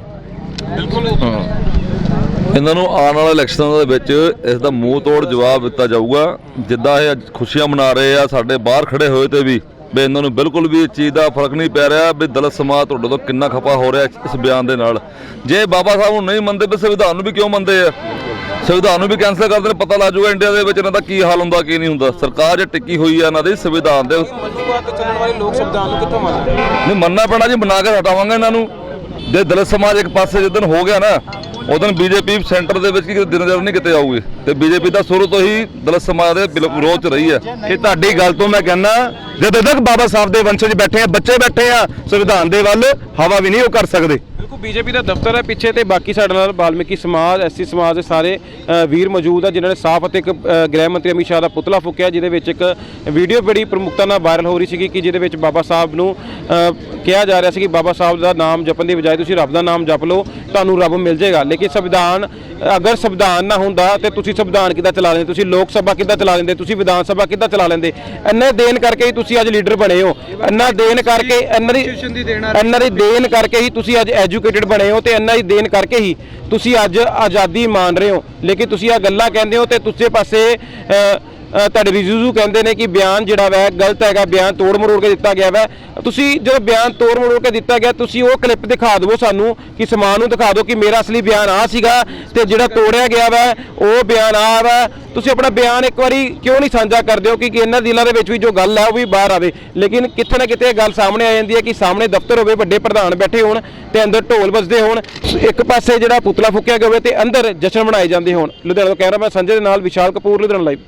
ਇਹਨਾਂ ਨੂੰ ਆਉਣ ਵਾਲੇ ਇਲੈਕਸ਼ਨਾਂ ਦੇ ਵਿੱਚ ਇਸ ਦਾ ਮੂੰਹ ਤੋੜ ਜਵਾਬ ਦਿੱਤਾ ਜਾਊਗਾ। ਜਿੱਦਾਂ ਇਹ ਅੱਜ ਖੁਸ਼ੀਆਂ ਮਨਾ ਰਹੇ ਆ ਸਾਡੇ ਬਾਹਰ ਖੜੇ ਹੋਏ ਤੇ ਵੀ ਵੀ ਇਹਨਾਂ ਨੂੰ ਬਿਲਕੁਲ ਵੀ ਇਸ ਚੀਜ਼ ਦਾ ਫ਼ਰਕ ਨਹੀਂ ਪੈ ਰਿਹਾ ਵੀ ਦਲਿਤ ਸਮਾਜ ਤੁਹਾਡੇ ਤੋਂ ਕਿੰਨਾ ਖਪਾ ਹੋ ਰਿਹਾ ਇਸ ਬਿਆਨ ਦੇ ਨਾਲ। ਜੇ ਬਾਬਾ ਸਾਹਿਬ ਨੂੰ ਨਹੀਂ ਮੰਨਦੇ ਵੀ ਸੰਵਿਧਾਨ ਨੂੰ ਵੀ ਕਿਉਂ ਮੰਨਦੇ ਆ? ਸੰਵਿਧਾਨ ਨੂੰ ਵੀ ਕੈਂਸਲ ਕਰਦੇ ਨੇ ਪਤਾ ਲੱਗ ਜਾਊਗਾ ਇੰਡੀਆ ਦੇ ਵਿੱਚ ਇਹਨਾਂ ਦਾ ਕੀ ਹਾਲ ਹੁੰਦਾ ਕੀ ਨਹੀਂ ਹੁੰਦਾ। ਸਰਕਾਰ ਜੇ ਟਿੱਕੀ ਹੋਈ ਆ ਇਹਨਾਂ ਦੀ ਸੰਵਿਧਾਨ ਦੇ ਮਜਬੂਰ ਤੇ ਚੱਲਣ ਵਾਲੇ ਲੋਕ ਸੰਵਿਧਾਨ ਨੂੰ ਕਿੱਥੋਂ ਮੰਨਦੇ? ਨਹੀਂ ਮੰਨਣਾ ਪੈਣਾ ਜੀ ਬਣਾ ਕੇ ਹਟਾਵਾਂਗੇ ਇਹਨਾਂ ਨੂੰ। ਜੇ ਦਲਿਤ ਸਮਾਜ ਇੱਕ ਪਾਸੇ ਜਿੱਦਣ ਹੋ ਗਿਆ ਨਾ ਉਦੋਂ ਬੀਜੇਪੀ ਸੈਂਟਰ ਦੇ ਵਿੱਚ ਕਿ ਦਿਨ ਦਿਨ ਨਹੀਂ ਕਿਤੇ ਆਊਗੀ। ਤੇ ਬੀਜੇਪੀ ਤਾਂ ਸ਼ੁਰੂ ਤੋਂ ਹੀ ਦਲਿਤ ਸਮਾਜ ਦੇ ਵਿਰੋਧ ਚ ਰਹੀ ਹੈ ਇਹ ਤੁਹਾਡੀ ਗੱਲ ਤੋਂ ਮੈਂ ਕਹਿੰਦਾ ਜਦੋਂ ਤੱਕ ਬਾਬਾ ਸਾਹਿਬ ਦੇ ਵੰਸ਼ਜ ਬੈਠੇ ਆ ਬੱਚੇ ਬੈਠੇ ਆ ਸੰਵਿਧਾਨ ਦੇ ਵੱਲ ਹਵਾ ਵੀ ਨਹੀਂ ਉਹ ਕਰ ਸਕਦੇ। ਬਿਲਕੁਲ ਬੀਜੇਪੀ ਦਾ ਦਫ਼ਤਰ ਹੈ ਪਿੱਛੇ ਤੇ ਬਾਕੀ ਸਾਡੇ ਨਾਲ ਬਾਲਮੀਕੀ ਸਮਾਜ ਐਸਸੀ ਸਮਾਜ ਦੇ ਸਾਰੇ ਵੀਰ ਮੌਜੂਦ ਆ, ਜਿਨ੍ਹਾਂ ਨੇ ਸਾਫ਼ ਅਤੇ ਇੱਕ ਗ੍ਰਹਿ ਮੰਤਰੀ ਅਮਿਤ ਸ਼ਾਹ ਦਾ ਪੁਤਲਾ ਫੂਕਿਆ, ਜਿਹਦੇ ਵਿੱਚ ਇੱਕ ਵੀਡੀਓ ਬੜੀ ਪ੍ਰਮੁਖਤਾ ਨਾਲ ਵਾਇਰਲ ਹੋ ਰਹੀ ਸੀਗੀ ਕਿ ਜਿਹਦੇ ਵਿੱਚ ਬਾਬਾ ਸਾਹਿਬ ਨੂੰ ਕਿਹਾ ਜਾ ਰਿਹਾ ਸੀ ਕਿ ਬਾਬਾ ਸਾਹਿਬ ਦਾ ਨਾਮ ਜਪਣ ਦੀ ਬਜਾਏ ਤੁਸੀਂ ਰੱਬ ਦਾ ਨਾਮ ਜਪ ਲਓ ਤੁਹਾਨੂੰ ਰੱਬ ਮਿਲ ਜਾਏਗਾ। ਲੇਕਿਨ ਸੰਵਿਧਾਨ ਅਗਰ ਸੰਵਿਧਾਨ ਨਾ ਹੁੰਦਾ ਤੇ ਤੁਸੀਂ ਸੰਵਿਧਾਨ ਕਿੱਦਾਂ ਚਲਾ ਲੈਂਦੇ? ਤੁਸੀਂ ਲੋਕ ਸਭਾ ਕਿੱਦਾਂ ਚਲਾ ਲੈਂਦੇ? ਤੁਸੀਂ ਵਿਧਾਨ ਸਭਾ ਕਿੱਦਾਂ ਚਲਾ ਲੈਂਦੇ? ਇੰਨੇ ਦੇਣ ਕਰਕੇ ਹੀ ਤੁਸੀਂ ਅੱਜ ਲੀਡਰ ਬਣੇ ਹੋ। ਇੰਨਾ ਦੇਣ ਕਰਕੇ ਇਹਨਾਂ ਦੀ ਇਹਨਾਂ ਦੀ ਦੇਣ ਕਰਕੇ ਹੀ ਤੁਸੀਂ ਅੱਜ ਐਜੂਕੇਟਿਡ ਬਣੇ ਹੋ ਤੇ ਇਹਨਾਂ ਦੀ ਦੇਣ ਕਰਕੇ ਹੀ ਤੁਸੀਂ ਅੱਜ ਆਜ਼ਾਦੀ ਮਾਣ ਰਹੇ ਹੋ। ਲੇਕਿਨ ਤੁਸੀਂ ਆ ਗੱਲਾਂ ਕਹਿੰਦੇ ਹੋ ਤੇ ਦੂਜੇ ਪਾਸੇ ਤੁਹਾਡੇ ਰਿਜ਼ਿਊ ਕਹਿੰਦੇ ਨੇ ਕਿ ਬਿਆਨ ਜਿਹੜਾ ਵੈ, ਗਲਤ ਹੈਗਾ, ਬਿਆਨ ਤੋੜ ਮਰੋੜ ਕੇ ਦਿੱਤਾ ਗਿਆ ਵੈ। ਤੁਸੀਂ ਜਦੋਂ ਬਿਆਨ ਤੋੜ ਮਰੋੜ ਕੇ ਦਿੱਤਾ ਗਿਆ, ਤੁਸੀਂ ਉਹ ਕਲਿੱਪ ਦਿਖਾ ਦਿਓ ਸਾਨੂੰ, ਕਿ ਸਮਾਨ ਨੂੰ ਦਿਖਾ ਦਿਓ ਕਿ ਮੇਰਾ ਅਸਲੀ ਬਿਆਨ ਆ ਸੀਗਾ ਤੇ ਜਿਹੜਾ ਤੋੜਿਆ ਗਿਆ ਵੈ, ਉਹ ਬਿਆਨ ਆ ਵੈ। ਤੁਸੀਂ ਆਪਣਾ ਬਿਆਨ ਇੱਕ ਵਾਰੀ ਕਿਉਂ ਨਹੀਂ ਸਾਂਝਾ ਕਰਦੇ ਹੋ? ਕਿ ਇਹਨਾਂ ਦਿਲਾਂ ਦੇ ਵਿੱਚ ਵੀ ਜੋ ਗੱਲ ਹੈ ਉਹ ਵੀ ਬਾਹਰ ਆਵੇ। ਲੇਕਿਨ ਕਿੱਥੇ ਨਾ ਕਿਤੇ ਇਹ ਗੱਲ ਸਾਹਮਣੇ ਆ ਜਾਂਦੀ ਹੈ ਕਿ ਸਾਹਮਣੇ ਦਫ਼ਤਰ ਹੋਵੇ, ਵੱਡੇ ਪ੍ਰਧਾਨ ਬੈਠੇ ਹੋਣ ਤੇ ਅੰਦਰ ਢੋਲ ਵੱਜਦੇ ਹੋਣ, ਇੱਕ ਪਾਸੇ ਜਿਹੜਾ ਪੁਤਲਾ ਫੂਕਿਆ ਗਿਆ ਹੋਵੇ ਤੇ ਅੰਦਰ ਜਸ਼ਨ ਮਨਾਏ ਜਾਂਦੇ ਹੋਣ। ਲੁਧਿਆਣਾ ਤੋਂ ਕੈਮਰਾਮੈਨ ਸੰਜੇ ਦੇ ਨਾਲ ਵਿਸ਼ਾਲ ਕਪੂਰ, ਲੁਧਿਆਣਾ ਲਾਈਵ